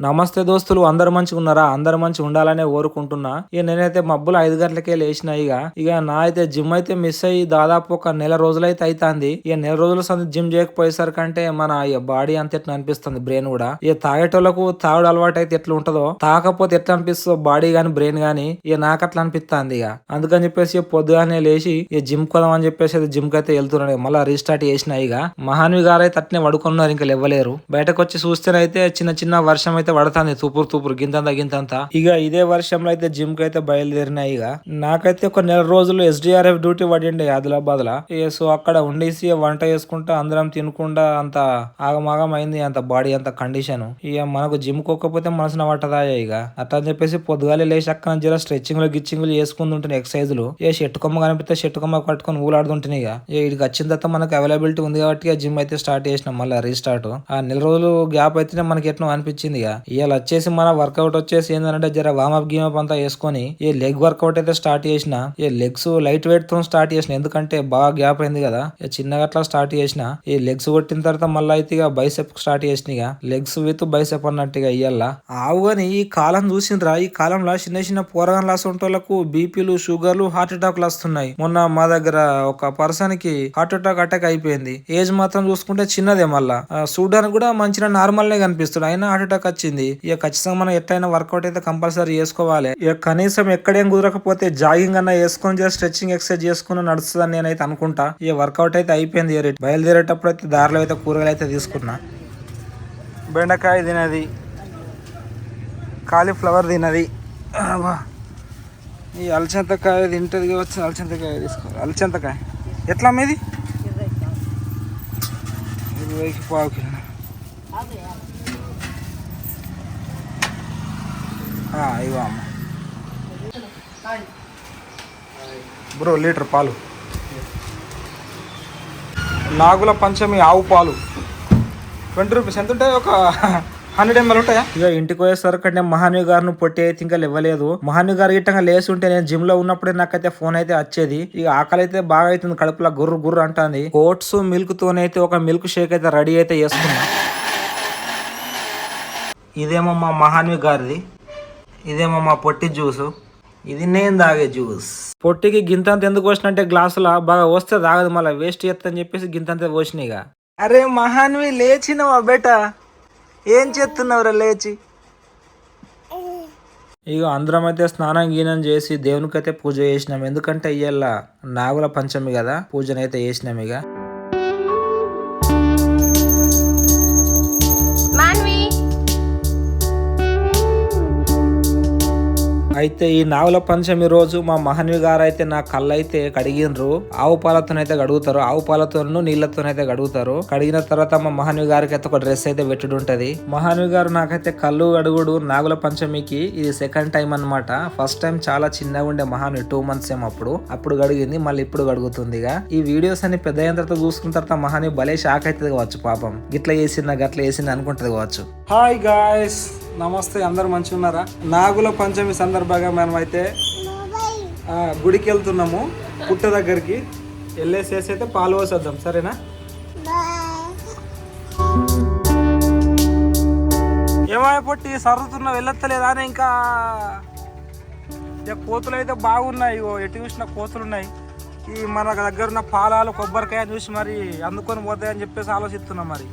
నమస్తే దోస్తులు అందరు మంచిగా ఉన్నారా? అందరు మంచిగా ఉండాలనే కోరుకుంటున్నా. ఇక నేనైతే మబ్బులు ఐదు గంటలకే లేచిన ఇక. ఇక నా అయితే జిమ్ అయితే మిస్ అయ్యి దాదాపు ఒక నెల రోజులైతే అవుతుంది ఇక నెల రోజుల సంది జిమ్ చేయకపోయేసరికంటే మన బాడీ అంత ఎట్లా అనిపిస్తుంది బ్రెయిన్ కూడా. ఇక తాగేటోళ్ళకు తాగుడు అలవాటు అయితే ఎట్లా ఉంటుందో తాగకపోతే ఎట్లా అనిపిస్తుందో బాడీ గాని బ్రెయిన్ గాని ఇక నాకు అట్లా అనిపిస్తుంది ఇక. అందుకని చెప్పేసి పొద్దుగానే లేచి ఇక జిమ్ కొదాం అని చెప్పేసి అయితే జిమ్కి అయితే వెళ్తున్నాను మళ్ళీ రీస్టార్ట్ చేసిన ఇక. మహాన్వి గారు అయితే అట్నే పడుకున్నారు ఇంకా లేవలేరు. బయటకు వచ్చి చూస్తేనైతే చిన్న చిన్న వర్షం అయితే పడుతుంది. తూపురు తూపురు గింతంత గింతంత. ఇక ఇదే వర్షంలో అయితే జిమ్కి అయితే బయలుదేరినాయి ఇక నాకైతే ఒక నెల రోజులు ఎస్డిఆర్ఎఫ్ డ్యూటీ పడిండే ఆదిలాబాద్ లా సో అక్కడ ఉండేసి వంట చేసుకుంటా అందరం తినకుండా అంత ఆగమాగం అయింది. అంత బాడీ అంత కండిషన్. ఇక మనకు జిమ్ కోకపోతే మనసున పట్టదా ఇక అట్లా అని చెప్పేసి పొద్దుగాలే లేచి అక్కడ జర స్ట్రెచ్చింగ్లు గిచ్చింగ్లు చేసుకుంటుంటాయి ఎక్సర్సైజ్లు. ఏ షెట్టు కొమ్మ కనిపిస్తే షెట్టు కొమ్మ పట్టుకొని ఊలాడుతుంటాయి ఇక ఇక ఇక్కడికి వచ్చిన తర్వాత మనకు అవైలబిలిటీ ఉంది కాబట్టి జిమ్ అయితే స్టార్ట్ చేసినాం. మళ్ళీ రీస్టార్ట్. ఆ నెల రోజులు గ్యాప్ అయితేనే మనకి ఎట్లా అనిపించింది ఇక ఇవాళ వచ్చేసి మన వర్కౌట్ వచ్చేసి ఏంటంటే జర వామప్ గీమప్ అంతా వేసుకొని ఈ లెగ్ వర్కౌట్ అయితే స్టార్ట్ చేసిన ఈ లెగ్స్ లైట్ వెయిట్తో స్టార్ట్ చేసిన ఎందుకంటే బాగా గ్యాప్ అయింది కదా ఇక చిన్నగా అట్లా స్టార్ట్ చేసిన ఈ లెగ్స్ కొట్టిన తర్వాత మళ్ళీ అయితే ఇక బైసెప్ స్టార్ట్ చేసిన ఇక లెగ్స్ విత్ బైసెప్ అన్నట్టుగా ఇయ్యాల. ఆవు ఈ కాలం చూసిండ్రా ఈ కాలంలో చిన్న చిన్న పోరగాన్ లాసంటోళ్ళకు బీపీలు షుగర్లు హార్ట్ అటాక్లు వస్తున్నాయి. మొన్న మా దగ్గర ఒక పర్సన్కి హార్ట్ అటాక్ అటాక్ అయిపోయింది. ఏజ్ మాత్రం చూసుకుంటే చిన్నదే మళ్ళా. చూడడానికి కూడా మంచిగా నార్మల్ నే కనిపిస్తుంది. అయినా హార్ట్ అటాక్ వచ్చింది ఇక ఖచ్చితంగా మనం ఎట్లయినా వర్కౌట్ అయితే కంపల్సరీ చేసుకోవాలి. ఇక కనీసం ఎక్కడేం కుదరకపోతే జాగింగ్ అన్న వేసుకొని జస్ట్ స్ట్రెచ్చింగ్ ఎక్సర్సైజ్ చేసుకుని నడుస్తుందని నేనైతే అనుకుంటా. ఇక వర్కౌట్ అయితే అయిపోయింది బయలుదేరేటప్పుడు అయితే దారిలో అయితే కూరగాయలు అయితే తీసుకున్నా. బెండకాయ తినది కాలీఫ్లవర్ తినది ఈ అలచంతకాయ తింటది వచ్చి అలచంతకాయ తీసుకో అలచంతకాయ ఎట్లా మీది ఇరవైకి పావు కిలో. ఆ, అమ్మ. బ్రో లీటర్ పాలు. నాగుల పంచమి ఆవు పాలు. Twenty rupees. ఎంత ఉంటాయి? ఒక హండ్రెడ్ ఎంఎల్ ఉంటాయా? ఇక ఇంటికి పోయేసరికి నేను మహాన్వి గారిని పొట్టి అయితే ఇంకా ఇవ్వలేదు మహాన్వి గారు గిట్టంగా లేచి ఉంటే నేను జిమ్లో ఉన్నప్పుడే నాకైతే ఫోన్ అయితే వచ్చేది. ఇక ఆకలి అయితే బాగా అవుతుంది కడుపులో గుర్రు గుర్రు అంటుంది. ఓట్స్ మిల్క్ తోనైతే ఒక మిల్క్ షేక్ అయితే రెడీ అయితే చేసుకున్నా. ఇదేమో మా మహాన్వి గారిది. ఇదేమో మా పొట్టి జ్యూసు. ఇది నేను తాగే జ్యూస్. పొట్టికి గింతంత ఎందుకు పోసినంటే గ్లాసులా? బాగా వస్తే తాగదు మళ్ళీ వేస్ట్ చేస్తా చెప్పేసి గింతంత పోసినాయిగా అరే మహాన్వి లేచినవా బేట? ఏం చేస్తున్నావురా లేచి? ఇక అందరం అయితే స్నానం గీనం చేసి దేవునికైతే పూజ చేసినాం. ఎందుకంటే ఇవాళ నాగుల పంచమి కదా పూజనైతే చేసినాం ఇక. అయితే ఈ నాగుల పంచమి రోజు మా మహన్వి గారు అయితే నా కళ్ళు అయితే కడిగినరు ఆవు పాలతోనైతే కడుగుతారు. ఆవు పాలతోను నీళ్ళతోనైతే కడుగుతారు. కడిగిన తర్వాత మా మహనీయు గారికి అయితే ఒక డ్రెస్ అయితే పెట్టుడు ఉంటది మహనీయు గారు నాకైతే కళ్ళు అడుగుడు నాగుల పంచమికి ఇది సెకండ్ టైం అన్నమాట. ఫస్ట్ టైం చాలా చిన్నగా ఉండే మహాను టూ మంత్స్ ఏమో అప్పుడు. అప్పుడు గడిగింది మళ్ళీ ఇప్పుడు గడుగుతుంది ఇక. ఈ వీడియోస్ అన్ని పెద్ద అయిన తర్వాత చూసుకున్న తర్వాత మహాని భలే షాక్ అవుతుంది కావచ్చు పాపం. గిట్ల చేసిందా గట్ల చేసింది అనుకుంటది కావచ్చు. హాయ్ గాయస్ నమస్తే అందరు మంచి ఉన్నారా నాగుల పంచమి సందర్భంగా మనం అయితే గుడికి వెళ్తున్నాము పుట్ట దగ్గరికి. వెళ్ళేసేసి అయితే పాలు పోసేద్దాం సరేనా? ఏమై పొట్టి సర్దుతున్నా వెళ్ళత్తలేదా అని ఇంకా? ఇక కోతులు అయితే బాగున్నాయి ఎటు చూసిన కోతులు ఉన్నాయి. ఈ మన దగ్గర ఉన్న పాలాలు కొబ్బరికాయ చూసి మరి అందుకొని పోతాయని చెప్పేసి ఆలోచిస్తున్నాం మరి.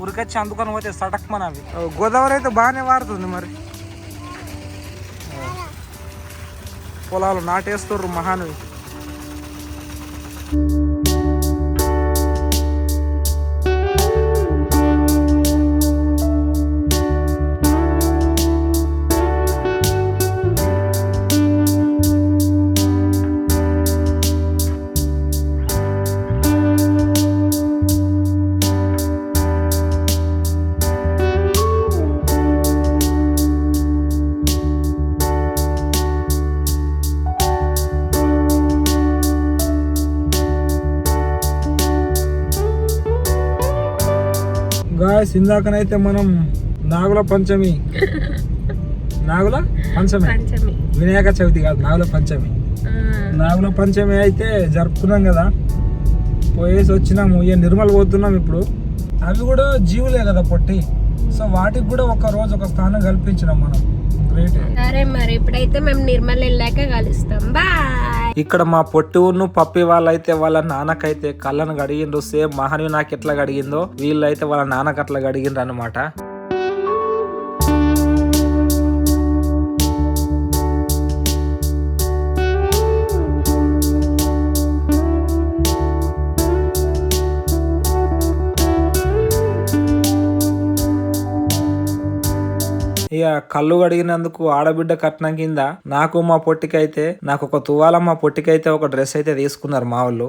ఉరికొచ్చి అందుకొని పోతే సటక్ మన అవి గోదావరి అయితే బాగానే వారుతుంది మరి. పొలాలు నాటేస్తుర్రు మహానువి గాయస్ ఇందాకనైతే మనం నాగుల పంచమి. నాగుల పంచమి. వినాయక చవితి కాదు నాగుల పంచమి. నాగుల పంచమి అయితే జరుపుకున్నాం కదా. పోయేసి వచ్చినాము ఇక నిర్మల్ పోతున్నాం ఇప్పుడు. అవి కూడా జీవులే కదా పొట్టి. సో వాటికి కూడా ఒక రోజు ఒక స్థానం కల్పించినాం మనం. గ్రేట్ సరే మరి ఇప్పుడైతే మేము నిర్మల్ వెళ్ళాక కలుస్తాం. బాయ్ ఇక్కడ మా పొట్టి ఊర్ను పప్పి వాళ్ళైతే వాళ్ళ నాన్నకైతే కళ్ళను గడిగిండ్రు సేమ్ మహని నాకు ఎట్లా గడిగిందో వీళ్ళైతే వాళ్ళ నాన్నకి అట్లా గడిగిండ్రు అనమాట కళ్ళు కడిగినందుకు ఆడబిడ్డ కట్నం కింద నాకు మా పొట్టికైతే నాకు ఒక తువాల మా పొట్టికైతే ఒక డ్రెస్ అయితే తీసుకున్నారు మా వాళ్ళు.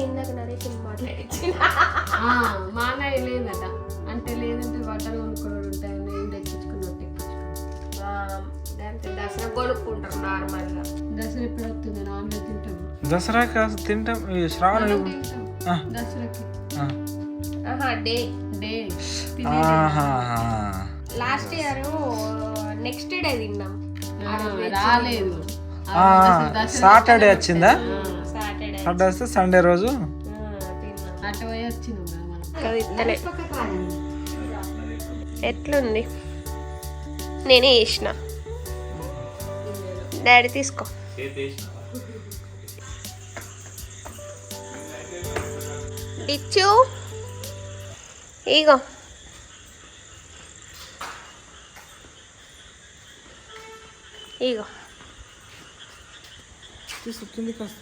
ఇందాక నరేష్ మా అన్నయ్య లేదట అంటే లేదంటే బట్టలు కొనుక్కోవడం ఉంటాయి నేను తెచ్చుకున్నట్టు దసరా కొనుక్కుంటారు నార్మల్గా దసరా ఎప్పుడు? వస్తుంది తింటాము దసరా కాస్త తింటాం శ్రావణ. దసరాకి డే. డే. ఆహా. లాస్ట్ ఇయర్ నెక్స్ట్ డే తిన్నాం. రాలేదు. ఆ, సాటర్డే వచ్చిందా? సాటర్డే. వస్తే సండే రోజు? ఎట్లుంది? నేనే చేసిన. డాడీ తీసుకో. ఇచ్చు ఇగో. ఇగో తీసుకొచ్చింది కాస్త